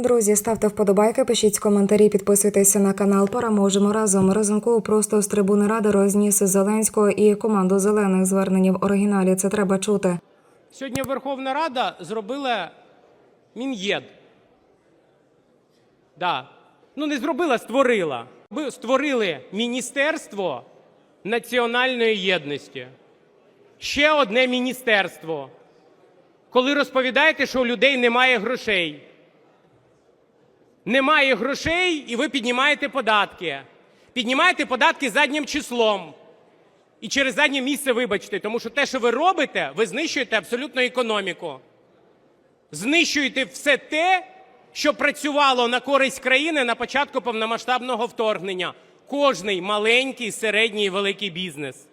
Друзі, ставте вподобайки, пишіть коментарі, підписуйтеся на канал. Переможемо разом. Разумков просто з трибуни ради розніс Зеленського і команду зелених звернення в оригіналі. Це треба чути. Сьогодні Верховна Рада зробила Мін'єд. Да. Ну, не зробила, створила. Створили Міністерство національної єдності. Ще одне міністерство. Коли розповідаєте, що у людей немає грошей. Немає грошей, і ви піднімаєте податки. Піднімаєте податки заднім числом. І через заднє місце вибачте, тому що те, що ви робите, ви знищуєте абсолютно економіку. Знищуєте все те, що працювало на користь країни на початку повномасштабного вторгнення. Кожний маленький, середній і великий бізнес.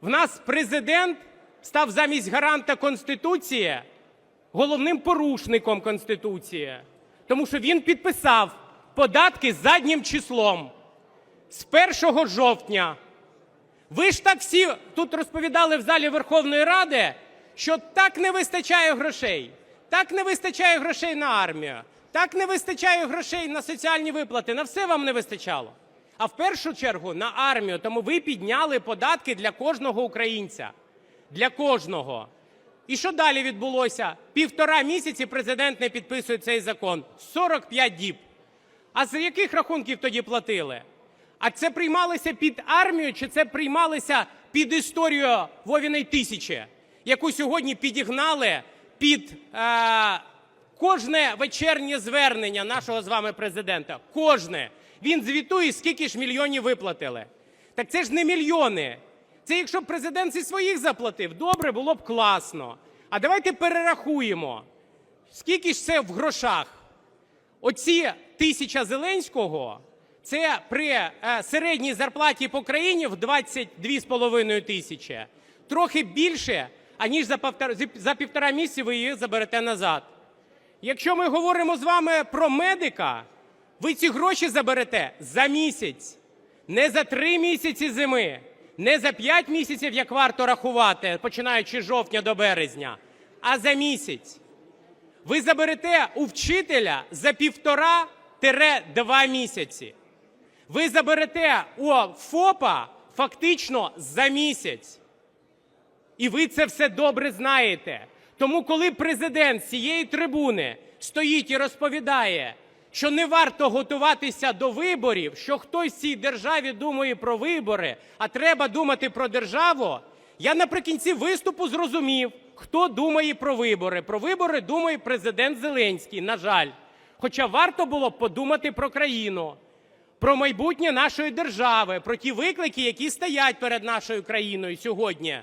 В нас президент став замість гаранта Конституції головним порушником Конституції, тому що він підписав податки заднім числом з 1 жовтня. Ви ж так всі тут розповідали в залі Верховної Ради, що так не вистачає грошей, так не вистачає грошей на армію, так не вистачає грошей на соціальні виплати. На все вам не вистачало. А в першу чергу на армію. Тому ви підняли податки для кожного українця. Для кожного. І що далі відбулося? Півтора місяці президент не підписує цей закон. 45 діб. А з яких рахунків тоді платили? А це приймалося під армію, чи це приймалося під історію Вовіної тисячі, яку сьогодні підігнали під е, кожне вечірнє звернення нашого з вами президента? Кожне. Він звітує, скільки ж мільйонів виплатили. Так це ж не мільйони. Це якщо б президент зі своїх заплатив, добре було б класно. А давайте перерахуємо, скільки ж це в грошах. Оці тисяча Зеленського це при е, середній зарплаті по країні в 22,5 тисячі. Трохи більше, аніж за півтора, за півтора місяці ви її заберете назад. Якщо ми говоримо з вами про медика, ви ці гроші заберете за місяць, не за три місяці зими, не за п'ять місяців, як варто рахувати, починаючи з жовтня до березня, а за місяць. Ви заберете у вчителя за півтора-два місяці. Ви заберете у ФОПа фактично за місяць. І ви це все добре знаєте. Тому, коли президент з цієї трибуни стоїть і розповідає, що не варто готуватися до виборів, що хтось в цій державі думає про вибори, а треба думати про державу, я наприкінці виступу зрозумів, хто думає про вибори. Про вибори думає президент Зеленський, на жаль. Хоча варто було б подумати про країну, про майбутнє нашої держави, про ті виклики, які стоять перед нашою країною сьогодні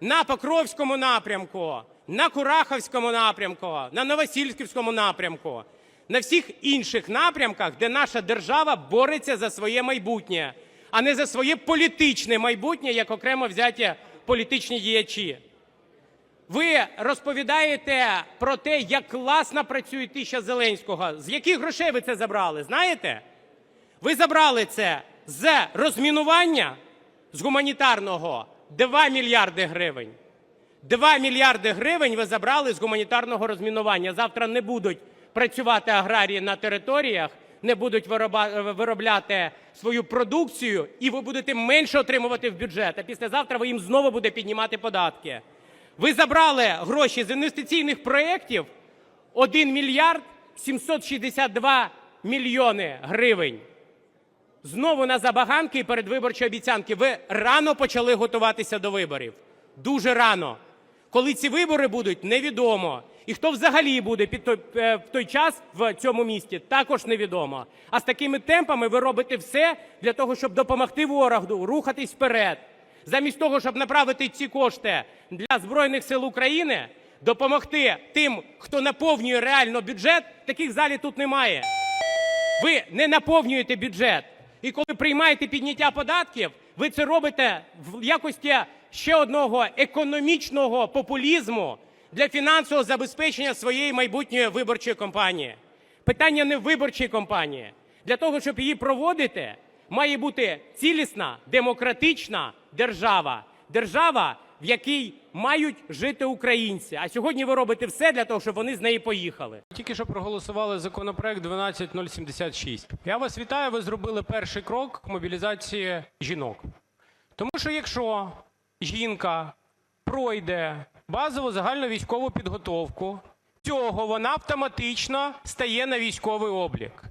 на Покровському напрямку, на Кураховському напрямку, на Новосільськівському напрямку, на всіх інших напрямках, де наша держава бореться за своє майбутнє, а не за своє політичне майбутнє, як окремо взяті політичні діячі. Ви розповідаєте про те, як класно працює тисяча Зеленського. З яких грошей ви це забрали? Знаєте? Ви забрали це з розмінування з гуманітарного 2 мільярди гривень. 2 мільярди гривень ви забрали з гуманітарного розмінування. Завтра не будуть працювати аграрії на територіях, не будуть виробляти свою продукцію, і ви будете менше отримувати в бюджет. А післязавтра ви їм знову будете піднімати податки. Ви забрали гроші з інвестиційних проєктів 1 мільярд 762 мільйони гривень. Знову на забаганки і передвиборчі обіцянки. Ви рано почали готуватися до виборів. Дуже рано. Коли ці вибори будуть, невідомо. І хто взагалі буде під той, е, в той час в цьому місті, також невідомо. А з такими темпами ви робите все для того, щоб допомогти ворогу рухатись вперед. Замість того, щоб направити ці кошти для Збройних сил України, допомогти тим, хто наповнює реально бюджет, таких залі тут немає. Ви не наповнюєте бюджет. І коли приймаєте підняття податків, ви це робите в якості ще одного економічного популізму для фінансового забезпечення своєї майбутньої виборчої кампанії. Питання не в виборчій кампанії. Для того, щоб її проводити, має бути цілісна демократична держава. Держава, в якій мають жити українці. А сьогодні ви робите все для того, щоб вони з неї поїхали. Тільки що проголосували законопроект 12076. Я вас вітаю. Ви зробили перший крок мобілізації жінок. Тому що якщо жінка пройде базову загальну військову підготовку, цього вона автоматично стає на військовий облік.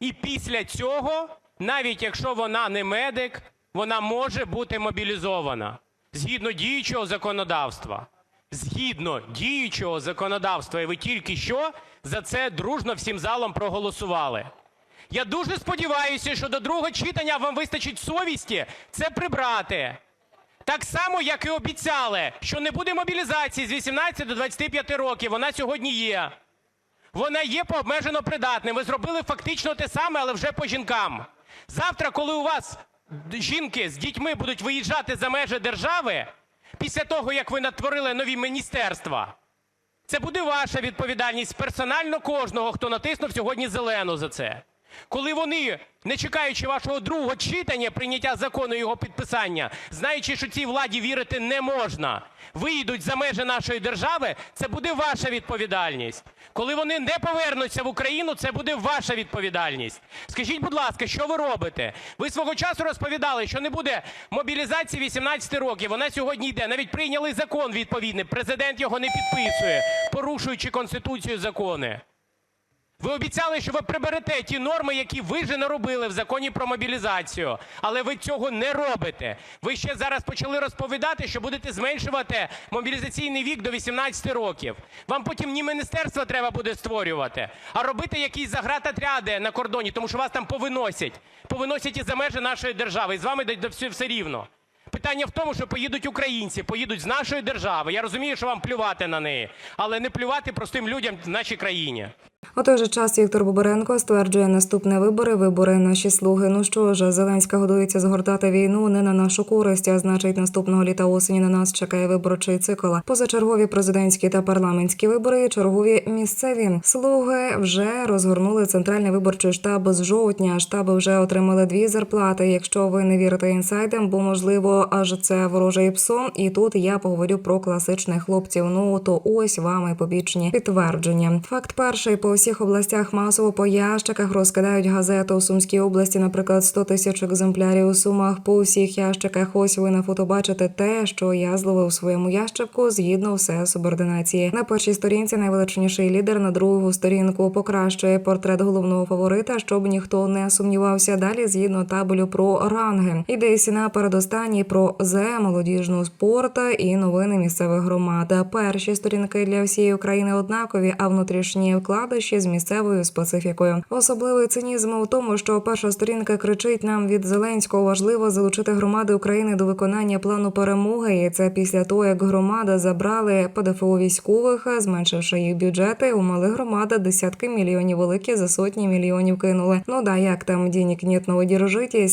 І після цього, навіть якщо вона не медик, вона може бути мобілізована згідно діючого законодавства. Згідно діючого законодавства, і ви тільки що за це дружно всім залом проголосували. Я дуже сподіваюся, що до другого читання вам вистачить совісті це прибрати. Так само, як і обіцяли, що не буде мобілізації з 18 до 25 років. Вона сьогодні є. Вона є по обмежено придатним. Ви зробили фактично те саме, але вже по жінкам. Завтра, коли у вас жінки з дітьми будуть виїжджати за межі держави, після того, як ви натворили нові міністерства, це буде ваша відповідальність персонально кожного, хто натиснув сьогодні зелену за це. Коли вони, не чекаючи вашого другого читання, прийняття закону і його підписання, знаючи, що цій владі вірити не можна, вийдуть за межі нашої держави, це буде ваша відповідальність. Коли вони не повернуться в Україну, це буде ваша відповідальність. Скажіть, будь ласка, що ви робите? Ви свого часу розповідали, що не буде мобілізації 18 років. Вона сьогодні йде. Навіть прийняли закон відповідний. Президент його не підписує, порушуючи конституцію закони. Ви обіцяли, що ви приберете ті норми, які ви вже наробили в законі про мобілізацію, але ви цього не робите. Ви ще зараз почали розповідати, що будете зменшувати мобілізаційний вік до 18 років. Вам потім ні міністерства треба буде створювати, а робити якісь загратотряди на кордоні, тому що вас там повиносять. Повиносять і за межі нашої держави. І з вами все, все рівно. Питання в тому, що поїдуть українці, поїдуть з нашої держави. Я розумію, що вам плювати на неї, але не плювати простим людям в нашій країні. У той же час Віктор Боборенко стверджує наступне вибори. Вибори наші слуги. Ну що ж, Зеленська годується згортати війну не на нашу користь, а значить, наступного літа осені на нас чекає виборчий цикл. Позачергові президентські та парламентські вибори, чергові місцеві слуги вже розгорнули центральний виборчий штаб з жовтня. Штаби вже отримали дві зарплати. Якщо ви не вірите інсайдам, бо можливо, аж це вороже і. І тут я поговорю про класичних хлопців. Ну то ось вам і побічні підтвердження. Факт перший по всіх областях масово по ящиках розкидають газету у Сумській області, наприклад, 100 тисяч екземплярів у сумах. По усіх ящиках. Ось ви на фото бачите те, що я зловив у своєму ящику згідно все субординації. На першій сторінці найвеличніший лідер, на другу сторінку покращує портрет головного фаворита, щоб ніхто не сумнівався. Далі згідно табелю про ранги. Йдеться на передостанній про зе, молодіжну спорт і новини місцевих громад. Перші сторінки для всієї України однакові, а внутрішні вкладиші з місцевою специфікою. Особливий цинізм у тому, що перша сторінка кричить нам від Зеленського важливо залучити громади України до виконання плану перемоги. І це після того, як громада забрали ПДФО військових, зменшивши їх бюджети. У малих громадах десятки мільйонів великі за сотні мільйонів кинули. Ну да, як там денег нет, но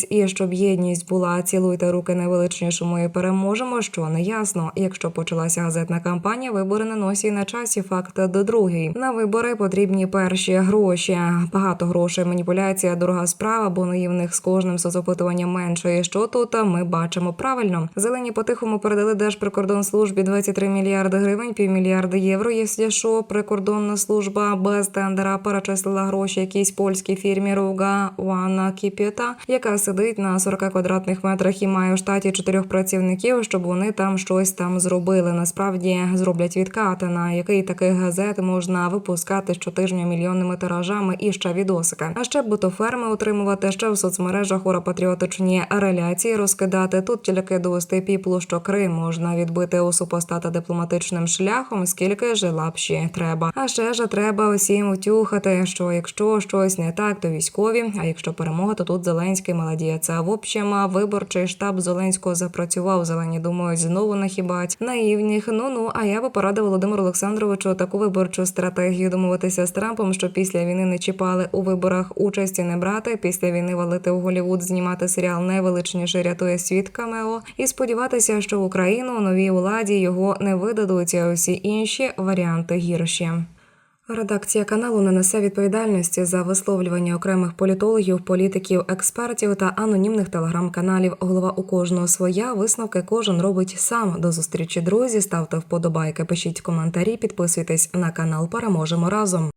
і щоб єдність була, цілуйте руки найвеличнішому і переможемо. Що не ясно. Якщо почалася газетна кампанія, вибори на носі на часі. Факт до другий. На вибори потрібні перші гроші. Багато грошей. Маніпуляція, дорога справа, бо наївних з кожним соцопитуванням менше. Що тут ми бачимо правильно? Зелені по-тихому передали Держприкордонслужбі 23 мільярди гривень, півмільярда євро. Якщо що, прикордонна служба без тендера перечислила гроші якійсь польській фірмі Руга Уана Кіпіта, яка сидить на 40 квадратних метрах і має у штаті чотирьох працівників, щоб вони там щось там зробили. Насправді зроблять відкати, на який таких газет можна випускати щотижня мільйонними тиражами і ще відосика. А ще бутоферми утримувати, ще в соцмережах ура-патріотичні реляції розкидати. Тут тільки довести піплу, що Крим можна відбити у супостата дипломатичним шляхом, скільки ж лапші треба. А ще ж треба усім утюхати, що якщо щось не так, то військові. А якщо перемога, то тут Зеленський молодець. А в общем, виборчий штаб Зеленського запрацював. Зелені думають, знову нахібать наївних. Ну ну. А я би порадив Володимиру Олександровичу таку виборчу стратегію домовитися з Трампом, що після війни не чіпали у виборах участі не брати. Після війни валити у Голівуд, знімати серіал найвеличніше рятує світ Камео і сподіватися, що Україну у новій владі його не видадуть. а Усі інші варіанти гірші. Редакція каналу не несе відповідальності за висловлювання окремих політологів, політиків, експертів та анонімних телеграм-каналів. Голова у кожного своя. Висновки кожен робить сам. До зустрічі друзі. Ставте вподобайки, пишіть коментарі, підписуйтесь на канал. Переможемо разом.